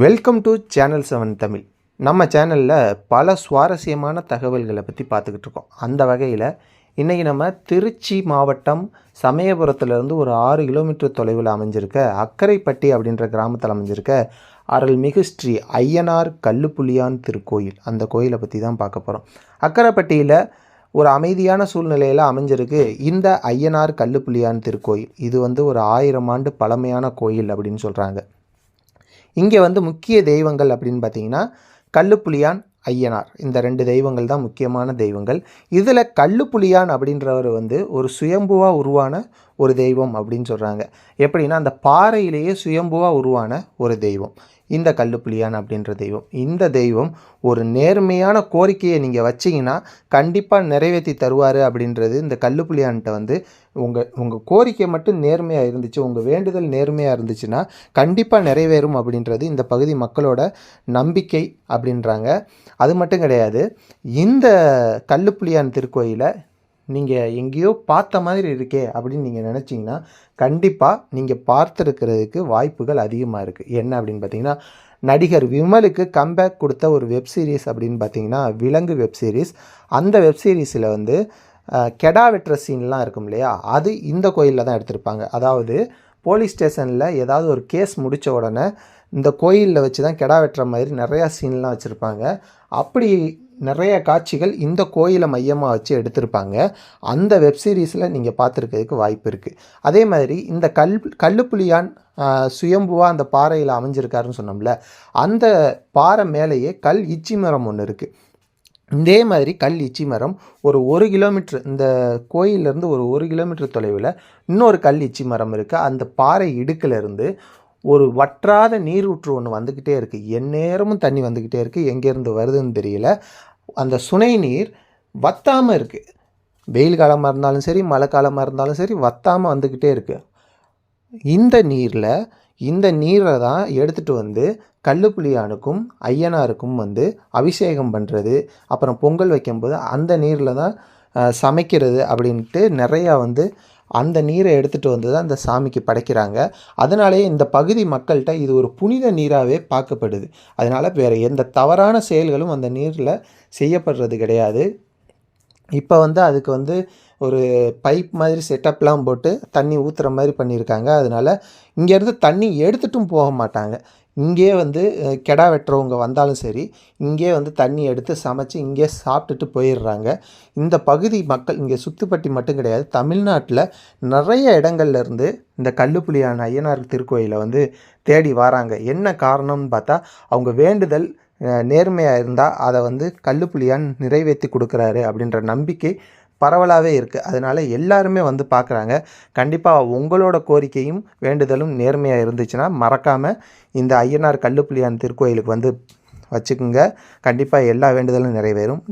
Welcome to channel seven Tamil. நம்ம சேனலில் பல சுவாரஸ்யமான தகவல்களை பற்றி பார்த்துக்கிட்டு இருக்கோம். அந்த வகையில் இன்றைக்கி நம்ம திருச்சி மாவட்டம் சமயபுரத்துலேருந்து ஒரு ஆறு கிலோமீட்டர் தொலைவில் அமைஞ்சிருக்க அக்கரைப்பட்டி அப்படின்ற கிராமத்தில் அமைஞ்சிருக்க அருள்மிகு ஸ்ரீ ஐயனார் கல்லுப்புலியான் திருக்கோயில். அந்த கோயிலை பற்றி தான் பார்க்க போகிறோம் அக்கரைப்பட்டியில் ஒரு அமைதியான சூழ்நிலையில் அமைஞ்சிருக்கு இந்த ஐயனார் கல்லுப்புலியான் திருக்கோயில். இது வந்து ஒரு ஆயிரம் ஆண்டு பழமையான கோயில் அப்படின்னு சொல்கிறாங்க இங்கே வந்து முக்கிய தெய்வங்கள் அப்படின்னு பார்த்தீங்கன்னா கல்லுப்புலியான் ஐயனார். இந்த ரெண்டு தெய்வங்கள் தான் முக்கியமான தெய்வங்கள். இதில் கல்லுப்புலியான் அப்படின்றவர் வந்து ஒரு சுயம்புவாக உருவான ஒரு தெய்வம் அப்படின்னு சொல்கிறாங்க எப்படின்னா அந்த பாறையிலேயே சுயம்புவாக உருவான ஒரு தெய்வம். இந்த கல்லுப்புலியான் அப்படின்ற தெய்வம். இந்த தெய்வம் ஒரு நேர்மையான கோரிக்கையை நீங்கள் வச்சிங்கன்னா கண்டிப்பாக நிறைவேற்றி தருவார் அப்படின்றது இந்த கல்லுப்புலியான்கிட்ட வந்து உங்கள் உங்கள் கோரிக்கை மட்டும் நேர்மையாக இருந்துச்சு உங்கள் வேண்டுதல் நேர்மையாக இருந்துச்சுன்னா கண்டிப்பாக நிறைவேறும் அப்படின்றது இந்த பகுதி மக்களோட நம்பிக்கை அப்படின்றாங்க. அது மட்டும் கிடையாது இந்த கல்லுப்புலியான் திருக்கோயிலை நீங்கள் எங்கேயோ பார்த்த மாதிரி இருக்கே அப்படின்னு நீங்கள் நினச்சிங்கன்னா கண்டிப்பாக நீங்கள் பார்த்துருக்கிறதுக்கு வாய்ப்புகள் அதிகமாக இருக்குது என்ன அப்படின்னு பார்த்தீங்கன்னா நடிகர் விமலுக்கு கம்பேக் கொடுத்த ஒரு வெப் சீரிஸ் அப்படின்னு பார்த்தீங்கன்னா விலங்கு வெப் சீரிஸ் அந்த வெப் சீரிஸில் வந்து கெடா வெட்டுற சீன்லாம் இருக்கும் இல்லையா? அது இந்த கோயிலில் தான் எடுத்திருப்பாங்க. அதாவது போலீஸ் ஸ்டேஷனில் ஏதாவது ஒரு கேஸ் முடித்த உடனே இந்த கோயிலில் வச்சு தான் கெடா வெட்டுற மாதிரி நிறையா சீன்லாம் வச்சுருப்பாங்க. அப்படி நிறைய காட்சிகள் இந்த கோயிலை மையமாக வச்சு எடுத்திருப்பாங்க. அந்த வெப் சீரிஸில் நீங்கள் பார்த்துருக்கிறதுக்கு வாய்ப்பு இருக்குது அதே மாதிரி இந்த கல் கல்லுப்புலியான் சுயம்புவாக அந்த பாறையில் அமைஞ்சிருக்காருன்னு சொன்னோம்ல அந்த பாறை மேலேயே கல் இச்சி மரம் ஒன்று இருக்குது இதே மாதிரி கல் இச்சி மரம் ஒரு ஒரு கிலோமீட்டர் இந்த கோயிலேருந்து ஒரு ஒரு கிலோமீட்டர் தொலைவில் இன்னொரு கல் இச்சி மரம் இருக்குது அந்த பாறை இடுக்கிலேருந்து ஒரு வற்றாத நீரூற்று ஒன்று வந்துக்கிட்டே இருக்குது எந்நேரமும் தண்ணி வந்துக்கிட்டே இருக்குது எங்கேருந்து வருதுன்னு தெரியல. அந்த சுனை நீர் வத்தாமல் இருக்குது வெயில் காலமாக இருந்தாலும் சரி மழை காலமாக இருந்தாலும் சரி வத்தாமல் வந்துக்கிட்டே இருக்குது இந்த நீரில் இந்த நீரை தான் எடுத்துகிட்டு வந்து கல்லுப்புலியானுக்கும் ஐயனாருக்கும் வந்து அபிஷேகம் பண்ணுறது அப்புறம் பொங்கல் வைக்கும்போது அந்த நீரில் தான் சமைக்கிறது அப்படின்ட்டு நிறையா வந்து அந்த நீரை எடுத்துகிட்டு வந்து தான் இந்த சாமிக்கு படைக்கிறாங்க. அதனாலேயே இந்த பகுதி மக்கள்கிட்ட இது ஒரு புனித நீராகவே பார்க்கப்படுது. அதனால் வேறு எந்த தவறான செயல்களும் அந்த நீரில் செய்யப்படுறது கிடையாது. இப்போ வந்து அதுக்கு வந்து ஒரு பைப் மாதிரி செட்டப்லாம் போட்டு தண்ணி ஊற்றுற மாதிரி பண்ணியிருக்காங்க. அதனால் இங்கேருந்து தண்ணி எடுத்துட்டும் போக மாட்டாங்க. இங்கே வந்து கெடா வெட்டுறவங்க வந்தாலும் சரி இங்கே வந்து தண்ணி எடுத்து சமைச்சு இங்கே சாப்பிட்டுட்டு போயிடுறாங்க. இந்த பகுதி மக்கள் இங்கே சுத்துப்பட்டி மட்டும் கிடையாது தமிழ்நாட்டில் நிறைய இடங்கள்லேருந்து இந்த கல்லுப்புலியான ஐயனார் திருக்கோயிலை வந்து தேடி வராங்க. என்ன காரணம்னு பார்த்தா அவங்க வேண்டுதல் நேர்மையாக இருந்தால் அதை வந்து கல்லுப்புலியான் நிறைவேற்றி கொடுக்குறாரு அப்படின்ற நம்பிக்கை பரவலாகவே இருக்குது அதனால் எல்லாருமே வந்து பார்க்குறாங்க கண்டிப்பாக உங்களோட கோரிக்கையும் வேண்டுதலும் நேர்மையாக இருந்துச்சுன்னா மறக்காமல் இந்த ஐயனார் கல்லுப்புலியான் திருக்கோயிலுக்கு வந்து வச்சுக்குங்க. கண்டிப்பாக எல்லா வேண்டுதலும் நிறைவேறும்.